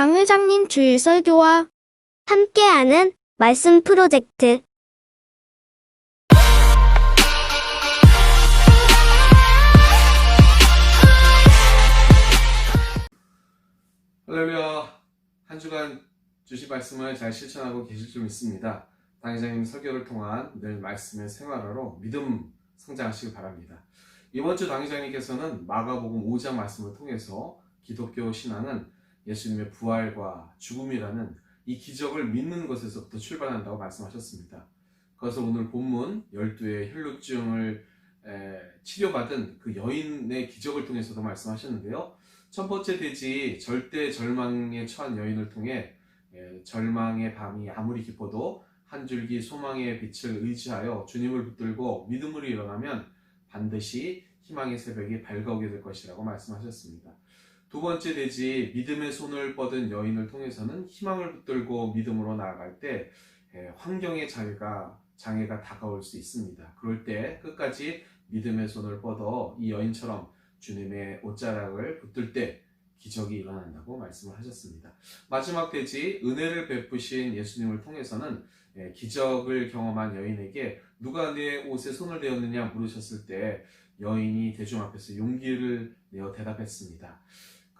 당 회장님 주일 설교와 함께하는 말씀 프로젝트 할렐루야. 한 주간 주신 말씀을 잘 실천하고 계실 줄 믿습니다. 당회장님 설교를 통한 늘 말씀의 생활화로 믿음 성장하시길 바랍니다. 이번 주 당회장님께서는 마가복음 5장 말씀을 통해서 기독교 신앙은 예수님의 부활과 죽음이라는 이 기적을 믿는 것에서부터 출발한다고 말씀하셨습니다. 그래서 오늘 본문 12의 혈루증을 에, 치료받은 그 여인의 기적을 통해서도 말씀하셨는데요. 첫 번째 돼지 절대 절망에 처한 여인을 통해 예, 절망의 밤이 아무리 깊어도 한 줄기 소망의 빛을 의지하여 주님을 붙들고 믿음으로 일어나면 반드시 희망의 새벽이 밝아오게 될 것이라고 말씀하셨습니다. 두 번째 돼지 믿음의 손을 뻗은 여인을 통해서는 희망을 붙들고 믿음으로 나아갈 때 예, 환경의 장애가 장애가 다가올 수 있습니다. 그럴 때 끝까지 믿음의 손을 뻗어 이 여인처럼 주님의 옷자락을 붙들 때 기적이 일어난다고 말씀을 하셨습니다. 마지막 돼지 은혜를 베푸신 예수님을 통해서는 예, 기적을 경험한 여인에게 누가 내 옷에 손을 대었느냐 물으셨을 때 여인이 대중 앞에서 용기를 내어 대답했습니다.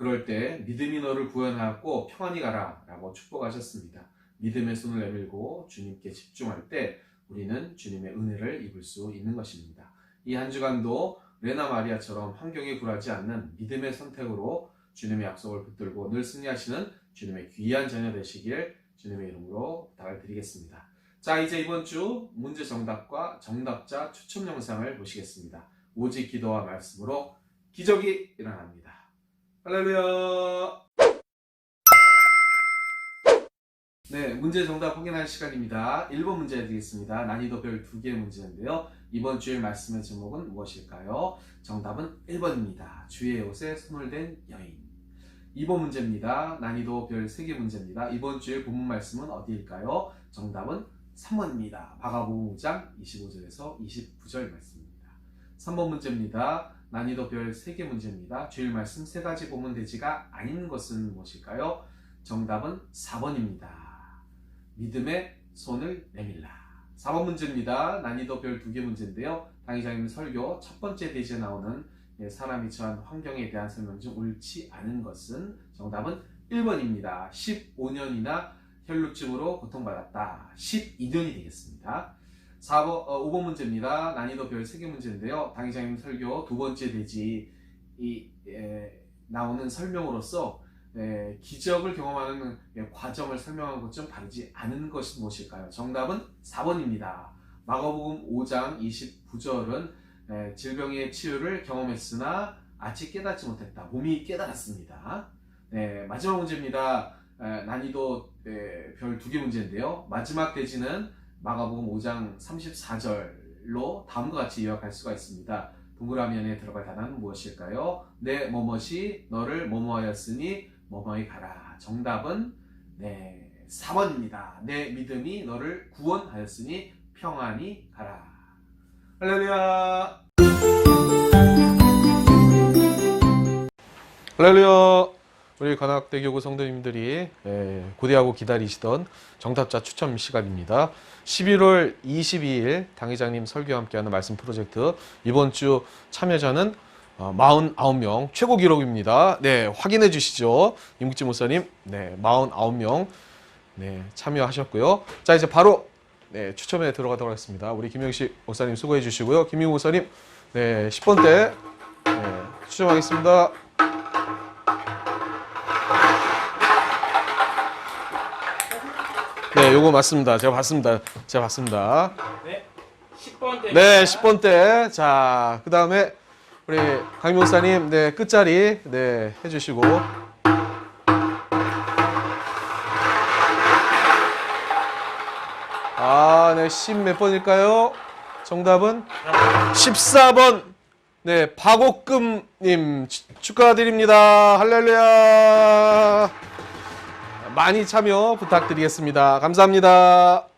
그럴 때 믿음이 너를 구원하였고 평안히 가라 라고 축복하셨습니다. 믿음의 손을 내밀고 주님께 집중할 때 우리는 주님의 은혜를 입을 수 있는 것입니다. 이 한 주간도 레나 마리아처럼 환경에 굴하지 않는 믿음의 선택으로 주님의 약속을 붙들고 늘 승리하시는 주님의 귀한 자녀 되시길 주님의 이름으로 부탁을 드리겠습니다. 자, 이제 이번 주 문제 정답과 정답자 추첨 영상을 보시겠습니다. 오직 기도와 말씀으로 기적이 일어납니다. 할렐루야! 네, 문제 정답 확인할 시간입니다. 1번 문제 드리겠습니다. 난이도 별 2개 문제인데요. 이번 주일 말씀의 제목은 무엇일까요? 정답은 1번입니다. 주의 옷에 손을 댄 여인. 2번 문제입니다. 난이도 별 3개 문제입니다. 이번 주일 본문 말씀은 어디일까요? 정답은 3번입니다. 바가복음 5장 25절에서 29절 말씀입니다. 3번 문제입니다. 난이도 별 3개 문제입니다. 주일 말씀 세 가지 보면 되지가 아닌 것은 무엇일까요? 정답은 4번입니다. 믿음의 손을 내밀라. 4번 문제입니다. 난이도 별 2개 문제인데요. 당의장님 설교 첫 번째 대지에 나오는 예, 사람이 처한 환경에 대한 설명 중 옳지 않은 것은 정답은 1번입니다. 15년이나 혈루증으로 고통받았다. 12년이 되겠습니다. 4번, 5번 문제입니다. 난이도 별 3개 문제인데요. 당의장님 설교 두 번째 대지 이 에, 나오는 설명으로서 에, 기적을 경험하는 예, 과정을 설명한 것좀 다르지 않은 것이 무엇일까요? 정답은 4번입니다. 마가복음 5장 29절은 에, 질병의 치유를 경험했으나 아직 깨닫지 못했다. 몸이 깨달았습니다. 네, 마지막 문제입니다. 에, 난이도 에, 별두 개 문제인데요. 마지막 대지는 마가복음 5장 34절로 다음과 같이 요약할 수가 있습니다. 동그라미 안에 들어갈 단어는 무엇일까요? 내 뭐뭇이 너를 뭐뭐하였으니 뭐뭐히 가라. 정답은 네 4번입니다. 내 믿음이 너를 구원하였으니 평안히 가라. 할렐루야. 할렐루야. 우리 관악대교구 성도님들이 예, 고대하고 기다리시던 정답자 추첨 시간입니다. 11월 22일 당회장님 설교와 함께하는 말씀 프로젝트 이번 주 참여자는 어, 49명 최고 기록입니다. 네, 확인해 주시죠. 임국지 목사님. 네, 49명 네, 참여하셨고요. 자, 이제 바로 네, 추첨에 들어가도록 하겠습니다. 우리 김영식 목사님 수고해 주시고요. 김용 목사님. 네, 10번 때 네, 추첨하겠습니다. 네, 요거 맞습니다. 제가 봤습니다. 제가 봤습니다. 네, 10번 때. 네, 10번 때. 자, 그 다음에 우리 강 목사님, 네, 끝자리, 네, 해주시고. 아, 네, 10 몇 번일까요? 정답은 14번. 네, 박옥금님 추- 축하드립니다. 할렐루야. 많이 참여 부탁드리겠습니다. 감사합니다.